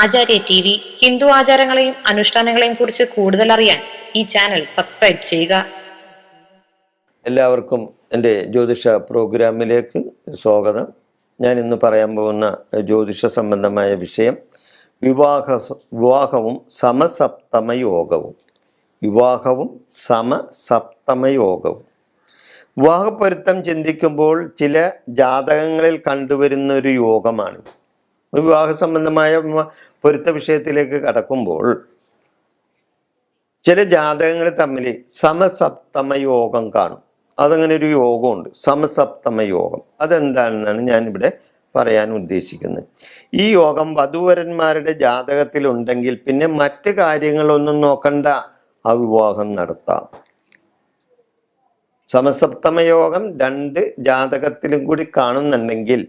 ആചാര്യ T V Hindu ആചാരങ്ങളെയും അനുഷ്ഠാനങ്ങളെയും കുറിച്ച് കൂടുതൽ അറിയാൻ ഈ ചാനൽ സബ്സ്ക്രൈബ് ചെയ്യുക. എല്ലാവർക്കും എന്റെ ജ്യോതിഷ പ്രോഗ്രാമിലേക്ക് സ്വാഗതം. ഞാൻ ഇന്ന് പറയാൻ പോകുന്ന ജ്യോതിഷ സംബന്ധമായ വിഷയം വിവാഹ വിവാഹവും സമസപ്തമ യോഗവും. വിവാഹവും സമസപ്തമ യോഗവും. വിവാഹപ്പൊരുത്തം ചിന്തിക്കുമ്പോൾ ചില ജാതകങ്ങളിൽ കണ്ടുവരുന്ന ഒരു യോഗമാണ് വിവാഹ സംബന്ധമായ പൊരുത്ത വിഷയത്തിലേക്ക് കടക്കുമ്പോൾ ചില ജാതകങ്ങൾ തമ്മിൽ സമസപ്തമ യോഗം കാണും. അതങ്ങനെ ഒരു യോഗമുണ്ട്. സമസപ്തമ യോഗം. അതെന്താണെന്നാണ് ഞാനിവിടെ പറയാൻ ഉദ്ദേശിക്കുന്നത്. ഈ യോഗം വധുവരന്മാരുടെ ജാതകത്തിലുണ്ടെങ്കിൽ പിന്നെ മറ്റ് കാര്യങ്ങളൊന്നും നോക്കണ്ട. ആ വിവാഹം നടത്താം. സമസപ്തമ യോഗം രണ്ട് ജാതകത്തിലും കൂടി കാണുന്നുണ്ടെങ്കിൽ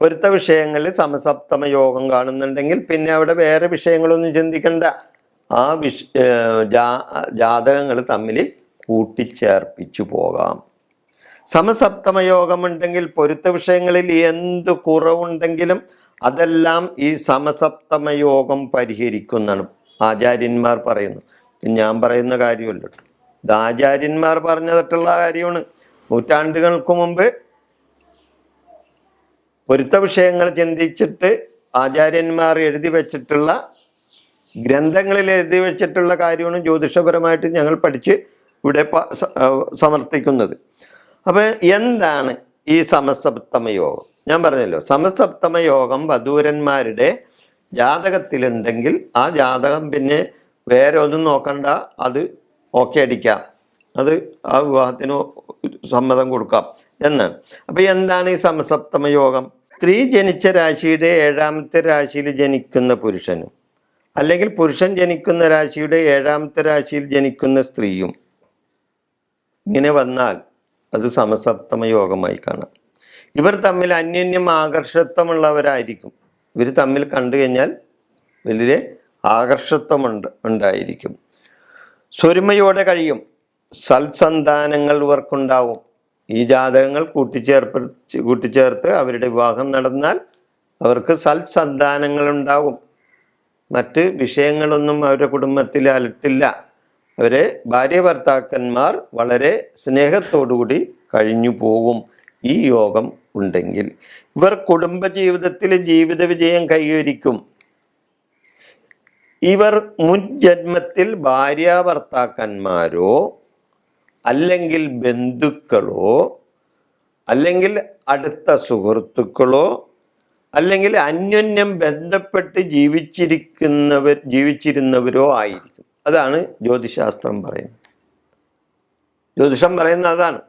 പൊരുത്ത വിഷയങ്ങളിൽ സമസപ്തമ യോഗം കാണുന്നുണ്ടെങ്കിൽ പിന്നെ അവിടെ വേറെ വിഷയങ്ങളൊന്നും ചിന്തിക്കണ്ട. ആ വിഷ ജാതകങ്ങൾ തമ്മിൽ കൂട്ടിച്ചേർപ്പിച്ചു പോകാം. സമസപ്തമ യോഗമുണ്ടെങ്കിൽ പൊരുത്ത വിഷയങ്ങളിൽ എന്ത് കുറവുണ്ടെങ്കിലും അതെല്ലാം ഈ സമസപ്തമ യോഗം പരിഹരിക്കുന്നതാണ്. ആചാര്യന്മാർ പറയുന്നു. ഞാൻ പറയുന്ന കാര്യമല്ല ഇത് ആചാര്യന്മാർ പറഞ്ഞതിട്ടുള്ള കാര്യമാണ്. നൂറ്റാണ്ടുകൾക്ക് മുമ്പ് പൊരുത്ത വിഷയങ്ങൾ ചിന്തിച്ചിട്ട് ആചാര്യന്മാർ എഴുതി വെച്ചിട്ടുള്ള ഗ്രന്ഥങ്ങളിൽ എഴുതി വെച്ചിട്ടുള്ള കാര്യമാണ് ജ്യോതിഷപരമായിട്ട് ഞങ്ങൾ പഠിച്ച് ഇവിടെ സമർത്ഥിക്കുന്നത് അപ്പോൾ എന്താണ് ഈ സമസപ്തമ യോഗം? ഞാൻ പറഞ്ഞല്ലോ സമസപ്തമ യോഗം വധൂരന്മാരുടെ ജാതകത്തിലുണ്ടെങ്കിൽ ആ ജാതകം പിന്നെ വേറെ ഒന്നും നോക്കണ്ട അത് ഓക്കെ അടിക്കാം. അത് ആ വിവാഹത്തിന് സമ്മതം കൊടുക്കാം എന്നാണ്. അപ്പോൾ എന്താണ് ഈ സമസപ്തമ യോഗം? സ്ത്രീ ജനിച്ച രാശിയുടെ ഏഴാമത്തെ രാശിയിൽ ജനിക്കുന്ന പുരുഷനും അല്ലെങ്കിൽ പുരുഷൻ ജനിക്കുന്ന രാശിയുടെ ഏഴാമത്തെ രാശിയിൽ ജനിക്കുന്ന സ്ത്രീയും. ഇങ്ങനെ വന്നാൽ അത് സമസപ്തമ യോഗമായി കാണാം. ഇവർ തമ്മിൽ അന്യോന്യം ആകർഷത്വമുള്ളവരായിരിക്കും. ഇവർ തമ്മിൽ കണ്ടു കഴിഞ്ഞാൽ വലിയ ആകർഷത്വമുണ്ട് ഉണ്ടായിരിക്കും. സ്വരുമയോടെ കഴിയും. സൽസന്താനങ്ങൾ ഇവർക്കുണ്ടാവും. ഈ ജാതകങ്ങൾ കൂട്ടിച്ചേർപ്പ് കൂട്ടിച്ചേർത്ത് അവരുടെ വിവാഹം നടന്നാൽ അവർക്ക് സൽസന്താനങ്ങളുണ്ടാകും. മറ്റ് വിഷയങ്ങളൊന്നും അവരുടെ കുടുംബത്തിൽ അലട്ടില്ല. അവരെ ഭാര്യ ഭർത്താക്കന്മാർ വളരെ സ്നേഹത്തോടുകൂടി കഴിഞ്ഞു പോകും ഈ യോഗം ഉണ്ടെങ്കിൽ. ഇവർ കുടുംബ ജീവിതത്തിൽ ജീവിത വിജയം കൈവരിക്കും. ഇവർ മുൻ ജന്മത്തിൽ ഭാര്യ ഭർത്താക്കന്മാരോ അല്ലെങ്കിൽ ബന്ധുക്കളോ അല്ലെങ്കിൽ അടുത്ത സുഹൃത്തുക്കളോ അല്ലെങ്കിൽ അന്യോന്യം ബന്ധപ്പെട്ട് ജീവിച്ചിരിക്കുന്നവർ ജീവിച്ചിരുന്നവരോ ആയിരിക്കും. അതാണ് ജ്യോതിശാസ്ത്രം പറയുന്നത്. ജ്യോതിഷം പറയുന്ന അതാണ്.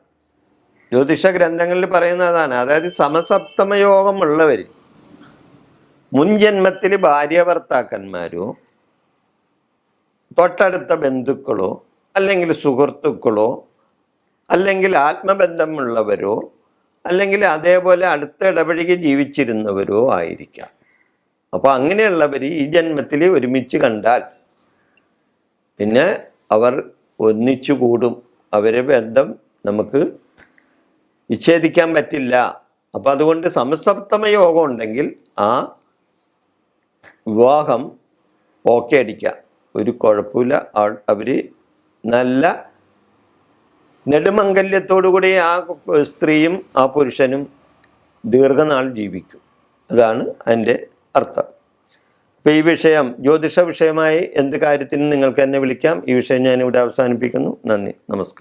ജ്യോതിഷ ഗ്രന്ഥങ്ങളിൽ പറയുന്ന അതാണ്. അതായത് സമസപ്തമ യോഗമുള്ളവർ മുൻ ജന്മത്തിൽ ഭാര്യ ഭർത്താക്കന്മാരോ തൊട്ടടുത്ത ബന്ധുക്കളോ അല്ലെങ്കിൽ സുഹൃത്തുക്കളോ അല്ലെങ്കിൽ ആത്മബന്ധമുള്ളവരോ അല്ലെങ്കിൽ അതേപോലെ അടുത്ത ഇടപഴകി ജീവിച്ചിരുന്നവരോ ആയിരിക്കാം. അപ്പോൾ അങ്ങനെയുള്ളവർ ഈ ജന്മത്തിൽ ഒരുമിച്ച് കണ്ടാൽ പിന്നെ അവർ ഒന്നിച്ചു കൂടും. അവരെ ബന്ധം നമുക്ക് വിച്ഛേദിക്കാൻ പറ്റില്ല. അപ്പം അതുകൊണ്ട് സമസപ്തമ യോഗം ഉണ്ടെങ്കിൽ ആ വിവാഹം ഓക്കെ അടിക്കുക ഒരു കുഴപ്പമില്ല. അവർ നല്ല നെടുമംഗല്യത്തോടുകൂടി ആ സ്ത്രീയും ആ പുരുഷനും ദീർഘനാൾ ജീവിക്കും. അതാണ് അതിന്റെ അർത്ഥം. അപ്പോൾ ഈ വിഷയം ജ്യോതിഷ വിഷയമായി എന്ത് കാര്യത്തിനും നിങ്ങൾക്ക് എന്നെ വിളിക്കാം. ഈ വിഷയം ഞാനിവിടെ അവസാനിപ്പിക്കുന്നു. നന്ദി. നമസ്കാരം.